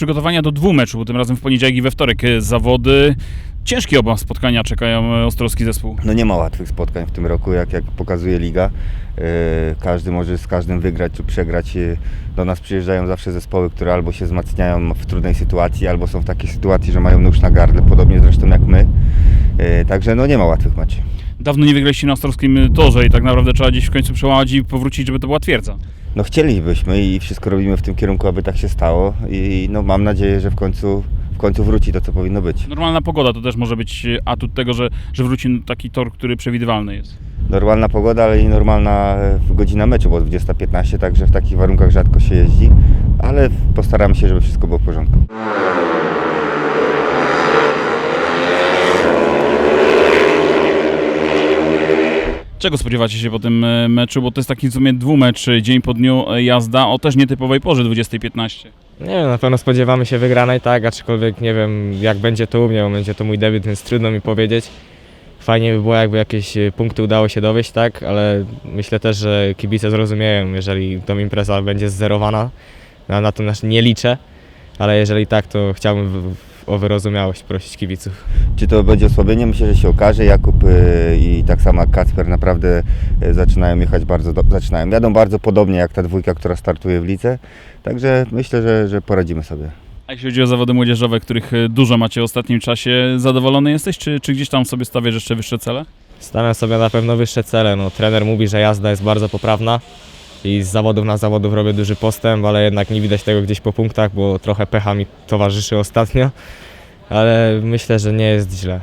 przygotowania do dwóch meczów, bo tym razem w poniedziałek i we wtorek e, zawody. Ciężkie oba spotkania czekają e, Ostrowski zespół. No nie ma łatwych spotkań w tym roku, jak, jak pokazuje liga. Yy, Każdy może z każdym wygrać czy przegrać. Do nas przyjeżdżają zawsze zespoły, które albo się wzmacniają w trudnej sytuacji, albo są w takiej sytuacji, że mają nóż na gardle, podobnie zresztą jak my. Także no nie ma łatwych meczów. Dawno nie wygraliście na Ostrowskim torze i tak naprawdę trzeba gdzieś w końcu przełamać i powrócić, żeby to była twierdza. No chcielibyśmy i wszystko robimy w tym kierunku, aby tak się stało i no mam nadzieję, że w końcu, w końcu wróci to, co powinno być. Normalna pogoda to też może być e, atut tego, że, że wróci taki tor, który przewidywalny jest. Normalna pogoda, ale i normalna e, godzina meczu, bo 20.15, także w takich warunkach rzadko się jeździ, ale postaramy się, żeby wszystko było w porządku. Czego spodziewacie się po tym e, meczu? Bo to jest taki w sumie dwumecz, e, dzień po dniu e, jazda o też nietypowej porze 20.15. Nie wiem, na pewno spodziewamy się wygranej, tak, aczkolwiek nie wiem jak będzie to u mnie, bo będzie to mój debiut, więc trudno mi powiedzieć. Fajnie by było, jakby jakieś punkty udało się dowieść, tak, ale myślę też, że kibice zrozumieją, jeżeli tą impreza będzie zzerowana. Na, to nie liczę, ale jeżeli tak, to chciałbym o wyrozumiałość prosić kibiców. Czy to będzie osłabienie? Myślę, że się okaże. Jakub y, i tak samo Kacper naprawdę y, zaczynają jechać bardzo, do, zaczynają, jadą bardzo podobnie jak ta dwójka, która startuje w lidze. Także myślę, że, że poradzimy sobie. A jeśli chodzi o zawody młodzieżowe, których e, dużo macie w ostatnim czasie, zadowolony jesteś, czy, czy gdzieś tam sobie stawiasz jeszcze wyższe cele? Stawiam sobie na pewno wyższe cele. No, trener mówi, że jazda jest bardzo poprawna i z zawodów na zawodów robię duży postęp, ale jednak nie widać tego gdzieś po punktach, bo trochę pecha mi towarzyszy ostatnio, ale myślę, że nie jest źle.